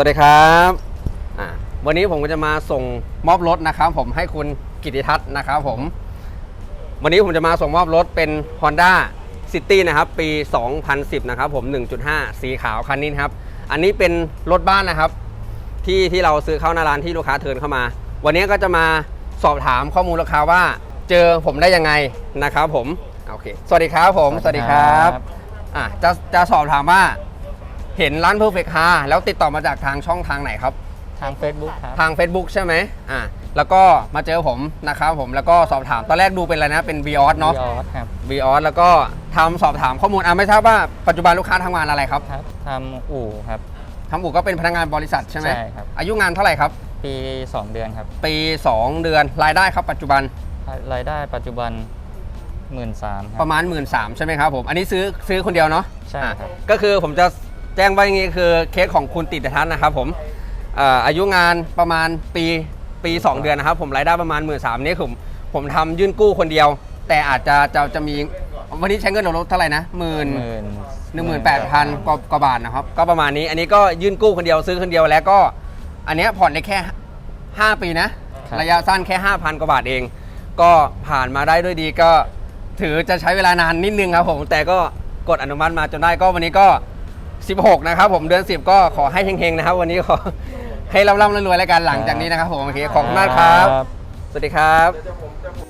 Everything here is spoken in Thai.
สวัสดีครับอ่าวันนี้ผมก็จะมาส่งมอบรถนะครับ ผมให้คุณกิติทัศน์นะครับผม วันนี้ผมจะมาส่งมอบรถเป็น Honda City นะครับ ปี 2010 นะครับ ผม 1.5 สีขาวคันนี้นะครับ อันนี้เป็นรถบ้านนะครับ ที่ที่เราซื้อเข้าหน้าร้านที่ลูกค้าเทิร์นเข้ามา วันนี้ก็จะมาสอบถามข้อมูลราคาว่าเจอผมได้ยังไงนะครับ ผมโอเคสวัสดีครับผม สวัสดีครับอะจะจะสอบถามว่า เห็นร้าน Perfect Car แล้วติดต่อมาจากทางช่องทางไหนครับ ทาง Facebook ครับ ทาง Facebook ใช่ไหมอ่าแล้วก็มาเจอผมนะครับผมแล้วก็สอบถามตอนแรกดูเป็นอะไรนะเป็น v ีออสเนาะ ยอดครับ v ีออสแล้วก็ทำสอบถามข้อมูลอ่าไม่ทราบว่าปัจจุบันลูกค้าทำงานอะไรครับครับทำอู่ครับ ทำอู่ก็เป็นพนักงานบริษัทใช่ไหมใช่ครับ อายุงานเท่าไหร่ครับ ปี 2 เดือนครับ ปี 2 เดือนรายได้ครับปัจจุบันรายได้ปัจจุบัน 1 3ื่นคปรับ ระมาณ 1 3ื่นใช่ไหมครับผมอันนี้ซื้อซื้อคนเดียวเนาะใช่ครับ อะก็คือผมจะ แจ้งว่าอย่างนี้คือเคสของคุณติดทัศน์นะครับผมเอ่ออายุงานประมาณปีปี 2 เดือนนะครับ ผมรายได้ประมาณ1 3ื่นนี่ผมผมทำยื่นกู้คนเดียว แต่อาจจะจะจะมีวันนี้ใช้เงินลดเท่าไหร่นะหมื่น หมื่น หนึ่งหมื่นแปดพันกว่ากว่าบาทนะครับ ก็ประมาณนี้อันนี้ก็ยื่นกู้คนเดียวซื้อคนเดียวแล้วก็ อันเนี้ยผ่อนได้แค่ 5 ปีนะระยะสั้นแค่ 5,000 กว่าบาทเอง ก็ผ่านมาได้ด้วยดีก็ถือจะใช้เวลานานนิดนึงครับผม แต่ก็กดอนุมัติมาจนได้ก็วันนี้ก็ 16 นะครับผมเดือน 10 ก็ขอให้เฮงๆนะครับ วันนี้ขอให้ร่ำๆรวยๆแล้วกันหลังจากนี้นะครับผมโอเคขอบคุณมากครับ สวัสดีครับ